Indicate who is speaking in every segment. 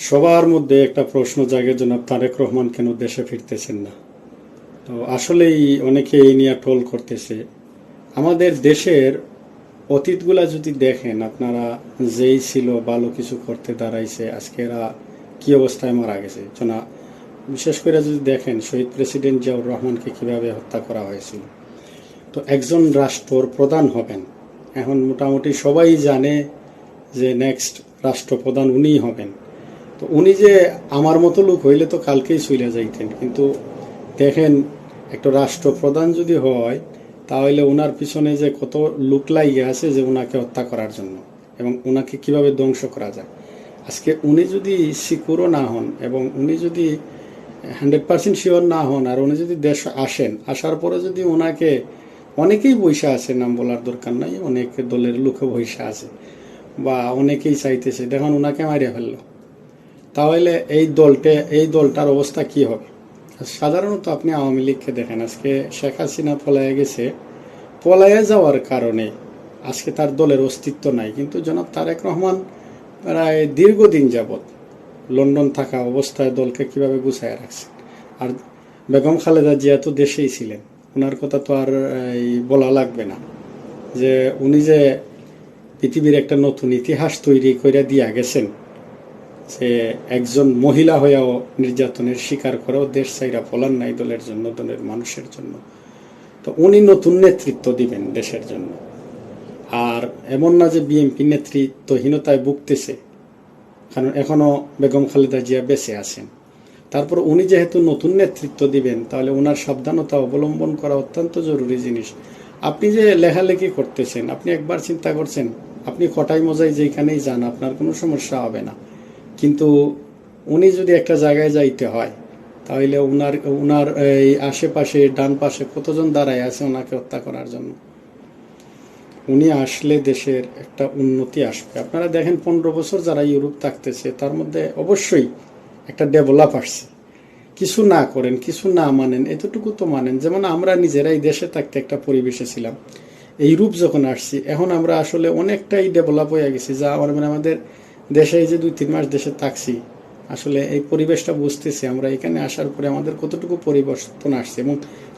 Speaker 1: সবার মধ্যে একটা প্রশ্ন জাগে, জনাব তারেক রহমান, কেন দেশে ফিরতেছেন না? তো আসলেই অনেকে এই নিয়ে টোল করতেছে। আমাদের দেশের অতীতগুলা যদি দেখেন, আপনারা যেই ছিল, ভালো কিছু করতে দাঁড়াইছে আজকে এরা কি অবস্থায় মারা গেছে? জনা বিশেষ করে যদি দেখেন, শহীদ প্রেসিডেন্ট জিয়াউর রহমানকে কীভাবে হত্যা করা হয়েছিল। তো একজন রাষ্ট্রর প্রধান হবেন। এখন মোটামুটি সবাই জানে যে নেক্সট রাষ্ট্রপ্রধান উনিই হবেন। তো উনি যে আমার মতো লোক হইলে তো কালকেই চলে যাইতেন, কিন্তু দেখেন একটা রাষ্ট্রপ্রধান যদি হয়, তাহলে ওনার পিছনে যে কত লোক লাগিয়ে আছে যে ওনাকে হত্যা করার জন্য এবং ওনাকে কীভাবে ধ্বংস করা যায়। আজকে উনি যদি সিকিউরও না হন এবং উনি যদি হান্ড্রেড পার্সেন্ট শিওর না হন আর উনি যদি দেশ আসেন, আসার পরে যদি ওনাকে অনেকেই বৈশা আছে, নাম বলার দরকার নাই, অনেক দলের লোকে বৈশা আছে বা অনেকেই চাইতেছে, দেখুন ওনাকে মারিয়া ফেলল। তাহলে এই দলটে এই দলটার অবস্থা কি হবে? সাধারণত আপনি আওয়ামী লীগকে দেখেন, আজকে শেখ হাসিনা পলায়ে গেছে। পলায়ে যাওয়ার কারণে আজকে তার দলের অস্তিত্ব নাই। কিন্তু জনাব তারেক রহমান প্রায় দীর্ঘদিন যাবৎ লন্ডন থাকা অবস্থায় দলকে কীভাবে গুছায় রাখছে? আর বেগম খালেদা জিয়া তো দেশেই ছিলেন। ওনার কথা তো আর বলা লাগবে না। যে উনি যে পৃথিবীর একটা নতুন ইতিহাস তৈরি করে দিয়া গেছেন সে একজন মহিলা হয়েও নির্যাতনের শিকার করেও দেশ চাইরা ফলান নাই দলের জন্য, দলের মানুষের জন্য। তো উনি নতুন নেতৃত্ব দিবেন দেশের জন্য। আর এমন না যে বিএনপি নেতৃত্বহীনতায় ভুগতেছে, কারণ এখনও বেগম খালেদা জিয়া বেঁচে আছেন। তারপর উনি যেহেতু নতুন নেতৃত্ব দিবেন, তাহলে ওনার সাবধানতা অবলম্বন করা অত্যন্ত জরুরি জিনিস। আপনি যে লেখালেখি করতেছেন, আপনি একবার চিন্তা করছেন, আপনি কটাই মজাই যেখানেই যান, আপনার কোনো সমস্যা হবে না। কিন্তু উনি যদি একটা জায়গায় যাইতে হয়, তাহলে উনার উনার এই আশেপাশে, ডান পাশে কতজন দাঁড়ায় আছে ওনাকে হত্যা করার জন্য? উনি আসলে দেশের একটা উন্নতি আসবে। আপনারা দেখেন, পনেরো বছর যারা ইউরোপ থাকতেছে, তার মধ্যে অবশ্যই একটা ডেভেলপ আসছে। কিছু না করেন, কিছু না মানেন, এতটুকু তো মানেন। যেমন আমরা নিজেরাই দেশে থাকতে একটা পরিবেশে ছিলাম। এই রূপ যখন আসছি, এখন আমরা আসলে অনেকটাই ডেভেলপ হয়ে গেছি, যা আমার মানে আমাদের দেশে এই যে দুই, তিন মাস দেশে থাকছি, আসলে এই পরিবেশটা বুঝতেছি আমরা। এখানে আসার পরে আমাদের কতটুকু পরিবর্তন আসছে এবং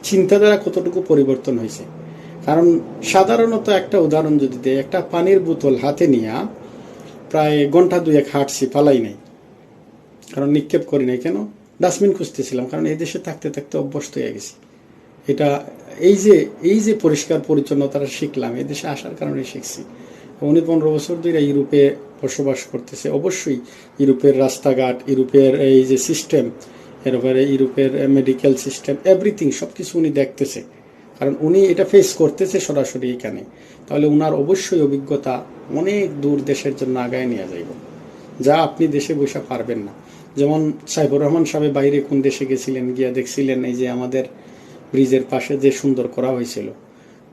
Speaker 1: চিন্তাধারা কতটুকু পরিবর্তন হয়েছে। কারণ সাধারণত একটা উদাহরণ যদি দেয় একটা পানির বোতল হাতে নিয়ে প্রায় ঘণ্টা দুয়েক হাঁটছি, পালাই নাই। কারণ নিক্ষেপ করি নাই কেন? ডাস্টবিন খুঁজতেছিলাম, কারণ এই দেশে থাকতে থাকতে অভ্যস্ত হয়ে গেছি। এটা এই যে এই যে পরিষ্কার পরিচ্ছন্নতাটা শিখলাম, এই দেশে আসার কারণে শিখছি। উনি পনেরো বছর ধরে ইউরোপে বসবাস করতেছে। অবশ্যই ইউরোপের রাস্তাঘাট, ইউরোপের এই যে সিস্টেম এরপরে ইউরোপের মেডিকেল সিস্টেম এভরিথিং সব কিছু উনি দেখতেছে। কারণ উনি এটা ফেস করতেছে সরাসরি এখানে। তাহলে উনার অবশ্যই অভিজ্ঞতা অনেক দূর দেশের জন্য আগায় নিয়ে যাইব। যা আপনি দেশে বসে পারবেন না। যেমন সাইবুর রহমান সাহেব বাইরে কোন দেশে গেছিলেন, গিয়া দেখছিলেন এই যে আমাদের ব্রিজের পাশে যে সুন্দর করা হয়েছিল।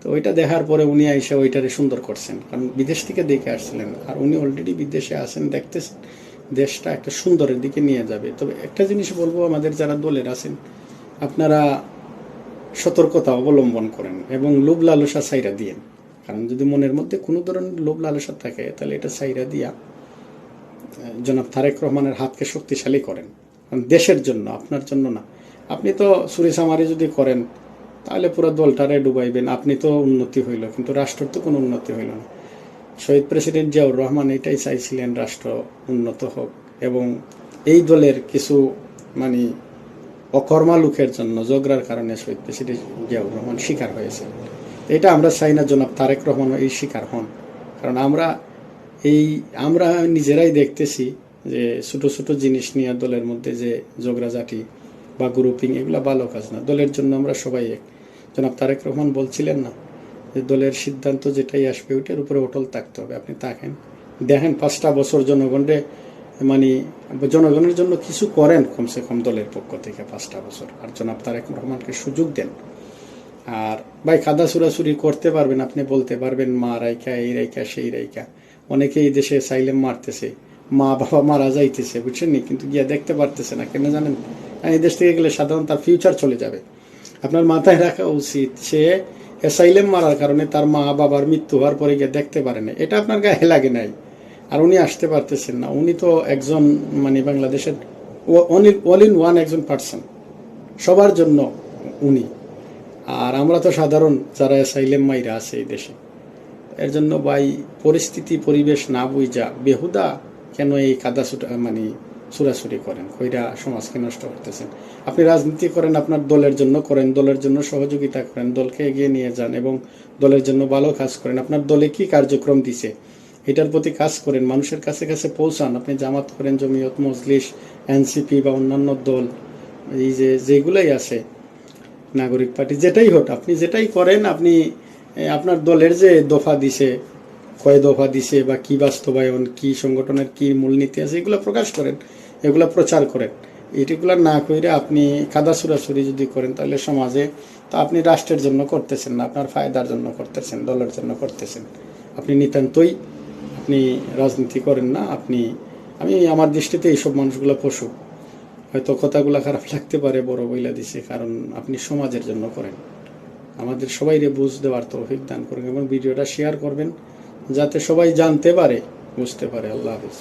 Speaker 1: তো ওইটা দেখার পরে উনি এসে ওইটারে সুন্দর করছেন। কারণ বিদেশ থেকে দেখে আসছিলেন। আর উনি অলরেডি বিদেশে আছেন, দেখতেছেন, দেশটা একটা সুন্দরের দিকে নিয়ে যাবে। তবে একটা জিনিস বলব, আমাদের যারা দলের আছেন, আপনারা সতর্কতা অবলম্বন করেন এবং লোভ লালসা সাইরা দিয়েন। কারণ যদি মনের মধ্যে কোনো ধরনের লোভ লালসা থাকে, তাহলে এটা সাইরা দিয়া জনাব তারেক রহমানের হাতকে শক্তিশালী করেন। কারণ দেশের জন্য, আপনার জন্য না। আপনি তো সুরিসামারি যদি করেন তাহলে পুরো দলটারে ডুবাইবেন। আপনি তো উন্নতি হইল, কিন্তু রাষ্ট্রের তো কোনো উন্নতি হইল না। শহীদ প্রেসিডেন্ট জিয়াউর রহমান এটাই চাইছিলেন রাষ্ট্র উন্নত হোক এবং এই দলের কিছু মানে অকর্মা লোকের জন্য ঝগড়ার কারণে শহীদ প্রেসিডেন্ট জিয়াউর রহমান শিকার হয়েছে। এটা আমরা চাই না জনাব তারেক রহমানও এই শিকার হন। কারণ আমরা এই, আমরা নিজেরাই দেখতেছি যে ছোট ছোট জিনিস নিয়ে দলের মধ্যে যে ঝগড়াঝাটি বা গ্রুপিং এগুলো ভালো কাজ না। দলের জন্য আমরা সবাই এক। জনাব তারেক রহমান বলছিলেন না যে দলের সিদ্ধান্ত যেটাই আসবে ওইটার উপরে অটল থাকতে হবে। আপনি তাকেন। দেখেন, পাঁচটা বছর জনগণরে মানে জনগণের জন্য কিছু করেন কমসে কম দলের পক্ষ থেকে পাঁচটা বছর। আর জনাব তারেক রহমানকে সুযোগ দেন। আর ভাই, খাদা সুরাসুরি করতে পারবেন, আপনি বলতে পারবেন, মা রাইকা এই রাইকা সেই রাইকা অনেকে এই দেশে সাইলেম মারতেছে। মা বাবা মারা যাইতেছে, বুঝছেন নি? কিন্তু গিয়া দেখতে পারতেছে না, কেন জানেন? এই দেশ থেকে গেলে সাধারণ তার ফিউচার চলে যাবে। আপনার মাথায় রাখা উচিত সে অ্যাসাইলেম মারার কারণে তার মা বাবার মৃত্যু হওয়ার পরে গিয়ে দেখতে পারে না। এটা আপনার গায়ে লাগে নাই। আর উনি আসতে পারতেছেন না। উনি তো একজন মানে বাংলাদেশের অল ইন ওয়ান একজন পার্সন সবার জন্য উনি। আর আমরা তো সাধারণ যারা অ্যাসাইলেম মাইরা আছে এই দেশে। এর জন্য ভাই পরিস্থিতি, পরিবেশ না বুঝা বেহুদা কেন এই কাদা মানে চুরাচুরি করেন, কইরা সমাজকে নষ্ট করতেছেন। আপনি রাজনীতি করেন, আপনার দলের জন্য করেন, দলের জন্য সহযোগিতা করেন, দলকে এগিয়ে নিয়ে যান এবং দলের জন্য ভালো কাজ করেন। আপনার দলে কি কার্যক্রম দিছে? এটার প্রতি কাজ করেন, মানুষের কাছে কাছে পৌঁছান। আপনি জামাত করেন, জমিয়ত, মজলিস, এনসিপি বা অন্যান্য দল, এই যে যেগুলাই আছে, নাগরিক পার্টি, যেটাই হোক, আপনি যেটাই করেন, আপনি আপনার দলের যে দফা দিছে কয় দফা দিছে বা কি বাস্তবায়ন, কি সংগঠনের কি মূলনীতি আছে, এগুলো প্রকাশ করেন, এগুলো প্রচার করেন। এটিগুলো না করে আপনি কাদা সুরাসুরি যদি করেন, তাহলে সমাজে তো আপনি রাষ্ট্রের জন্য করতেছেন না, আপনার ফায়দার জন্য করতেছেন, দলের জন্য করতেছেন। আপনি নিতান্তই আপনি রাজনীতি করেন না, আপনি, আমি আমার দৃষ্টিতে এইসব মানুষগুলো পশু। হয়তো কথাগুলো খারাপ লাগতে পারে, বড় বইলা দিছে, কারণ আপনি সমাজের জন্য করেন। আমাদের সবাইরে বুঝ দেওয়ার তৌফিক দান করবেন এবং ভিডিওটা শেয়ার করবেন। যাতে সবাই জানতে পারে বুঝতে পারে। আল্লাহ হাফিজ।